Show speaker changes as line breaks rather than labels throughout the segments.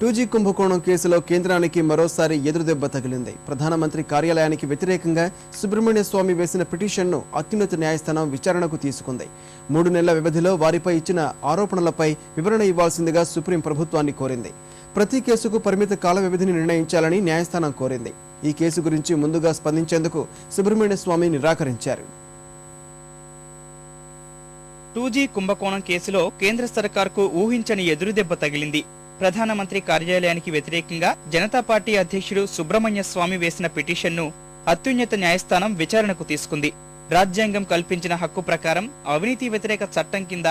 టూజీ కుంభకోణం కేసులో కేంద్రానికి మరోసారి ఎదురుదెబ్బ తగిలింది. ప్రధానమంత్రి కార్యాలయానికి వ్యతిరేకంగా సుబ్రహ్మణ్య స్వామి వేసిన పిటిషన్ను అత్యున్నత న్యాయస్థానం విచారణకు తీసుకుంది. మూడు నెలల వ్యవధిలో వారిపై ఇచ్చిన ఆరోపణలపై వివరణ ఇవ్వాల్సిందిగా సుప్రీం ప్రభుత్వాన్ని కోరింది. ప్రతి కేసుకు పరిమిత కాల వ్యవధిని నిర్ణయించాలని న్యాయస్థానం కోరింది. ఈ కేసు గురించి ముందుగా స్పందించేందుకు సుబ్రహ్మణ్య స్వామి నిరాకరించారు.
టూజీ కుంభకోణం కేసులో కేంద్ర సర్కార్కు ఊహించని ఎదురుదెబ్బ తగిలింది. ప్రధానమంత్రి కార్యాలయానికి వ్యతిరేకంగా జనతా పార్టీ అధ్యక్షుడు సుబ్రహ్మణ్య స్వామి వేసిన పిటిషన్ను అత్యున్నత న్యాయస్థానం విచారణకు తీసుకుంది. రాజ్యాంగం కల్పించిన హక్కు ప్రకారం అవినీతి వ్యతిరేక చట్టం కింద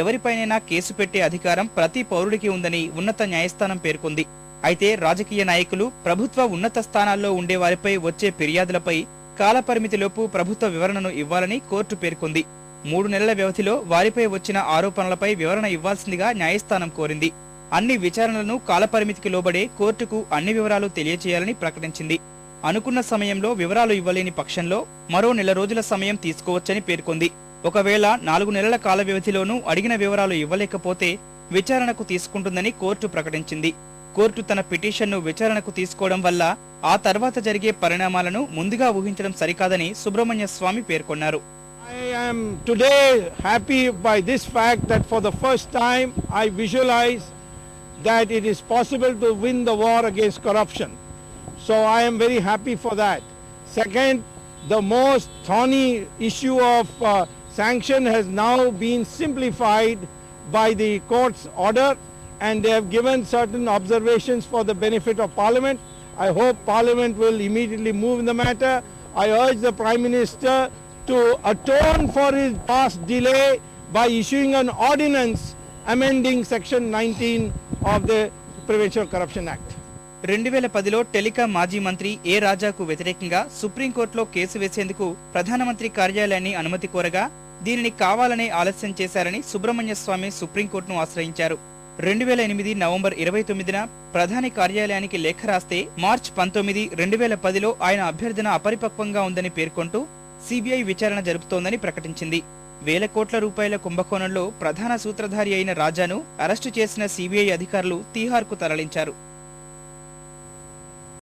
ఎవరిపైనైనా కేసు పెట్టే అధికారం ప్రతి పౌరుడికి ఉందని ఉన్నత న్యాయస్థానం పేర్కొంది. అయితే రాజకీయ నాయకులు ప్రభుత్వ ఉన్నత స్థానాల్లో ఉండే వారిపై వచ్చే ఫిర్యాదులపై కాలపరిమితిలోపు ప్రభుత్వ వివరణను ఇవ్వాలని కోర్టు పేర్కొంది. మూడు నెలల వ్యవధిలో వారిపై వచ్చిన ఆరోపణలపై వివరణ ఇవ్వాల్సిందిగా న్యాయస్థానం కోరింది. అన్ని విచారణలను కాలపరిమితికి లోబడే కోర్టుకు అన్ని వివరాలు తెలియజేయాలని ప్రకటించింది. అనుకున్న సమయంలో వివరాలు ఇవ్వలేని పక్షంలో మరో నెల రోజుల సమయం తీసుకోవచ్చని పేర్కొంది. ఒకవేళ నాలుగు నెలల కాల వ్యవధిలోనూ అడిగిన వివరాలు ఇవ్వలేకపోతే విచారణకు తీసుకుంటుందని కోర్టు ప్రకటించింది. కోర్టు తన పిటిషన్ను విచారణకు తీసుకోవడం వల్ల ఆ తర్వాత జరిగే పరిణామాలను ముందుగా ఊహించడం సరికాదని సుబ్రహ్మణ్య స్వామి పేర్కొన్నారు.
I am today happy by this fact that for the first time I visualize that it is possible to win the war against corruption. So I am very happy for that. Second, the most thorny issue of uh, sanction has now been simplified by the court's order and they have given certain observations for the benefit of parliament. I hope parliament will immediately move in the matter. I urge the prime minister to atone for his past delay by issuing an ordinance amending section nineteen of the prevention corruption act
రెండు వేల పదిలో telecom మాజీ మంత్రి ఏ రాజాకు వ్యతిరేకంగా సుప్రీంకోర్టులో case వేసేందుకు ప్రధానమంత్రి కార్యాలయాన్ని అనుమతి కోరగా దీనిని కావాలనే ఆలస్యం చేశారని సుబ్రహ్మణ్య స్వామి సుప్రీంకోర్టును ఆశ్రయించారు. రెండు వేల ఎనిమిది నవంబర్ ఇరవై తొమ్మిదిన ప్రధాని కార్యాలయానికి లేఖ రాస్తే మార్చ్ పంతొమ్మిది రెండు వేల పదిలో ఆయన అభ్యర్థన అపరిపక్వంగా ఉందని పేర్కొంటూ సిబిఐ విచారణ జరుపుతోందని ప్రకటించింది. వేల కోట్ల రూపాయల కుంభకోణంలో ప్రధాన సూత్రధారి అయిన రాజాను అరెస్టు చేసిన సిబిఐ అధికారులు తీహార్కు తరలించారు.